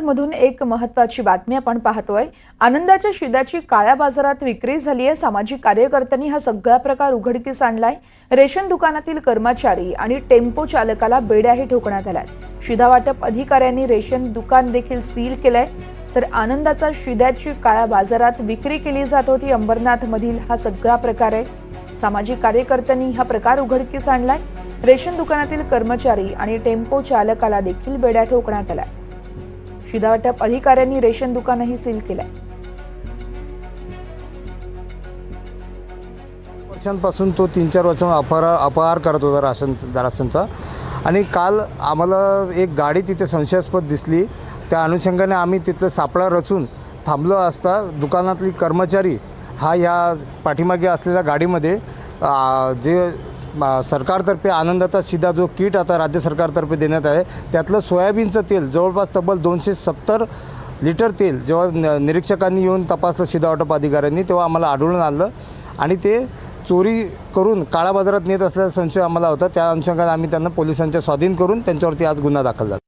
मधून एक महत्वाची बातमी आपण पाहतोय. आनंदाच्या शिद्याची काळ्या बाजारात विक्री झाली आहे सामाजिक कार्यकर्त्यांनी हा सगळा प्रकार उघडकीस आणलाय. रेशन दुकानातील कर्मचारी आणि टेम्पो चालकाला बेड्याही ठोकण्यात आल्यात. शिधा वाटप अधिकाऱ्यांनी रेशन दुकान देखील सील केलंय. तर आनंदाचा शिद्याची काळ्या बाजारात विक्री केली जात होती. अंबरनाथ मधील हा सगळा प्रकार आहे. सामाजिक कार्यकर्त्यांनी हा प्रकार उघडकीस आणलाय. रेशन दुकानातील कर्मचारी आणि टेम्पो चालकाला देखील बेड्या ठोकण्यात आल्या. शिधावाटप अधिकाऱ्यांनी रेशन दुकानही सील केलंय. वर्षांपासून तो तीन चार वर्ष अपहार अपहार करत होता राशन राशनचा आणि काल आम्हाला एक गाडी तिथे संशयास्पद दिसली. त्या अनुषंगाने आम्ही तिथलं सापळा रचून थांबलो असता दुकानातली कर्मचारी हा या पाठीमागे असलेल्या गाडीमध्ये जे सरकारतर्फे आनंदाचा सीधा जो किट आता राज्य सरकारतर्फे देण्यात आहे त्यातलं सोयाबीनचं तेल जवळपास तब्बल दोनशे सत्तर लिटर तेल जेव्हा न- निरीक्षकांनी येऊन तपासलं सीधा वाटप अधिकाऱ्यांनी तेव्हा आम्हाला आढळून आलं. आणि ते चोरी करून काळा बाजारात नेत असल्याचा संशय आम्हाला होता. त्या अनुषंगाने आम्ही त्यांना पोलिसांच्या स्वाधीन करून त्यांच्यावरती आज गुन्हा दाखल झाला.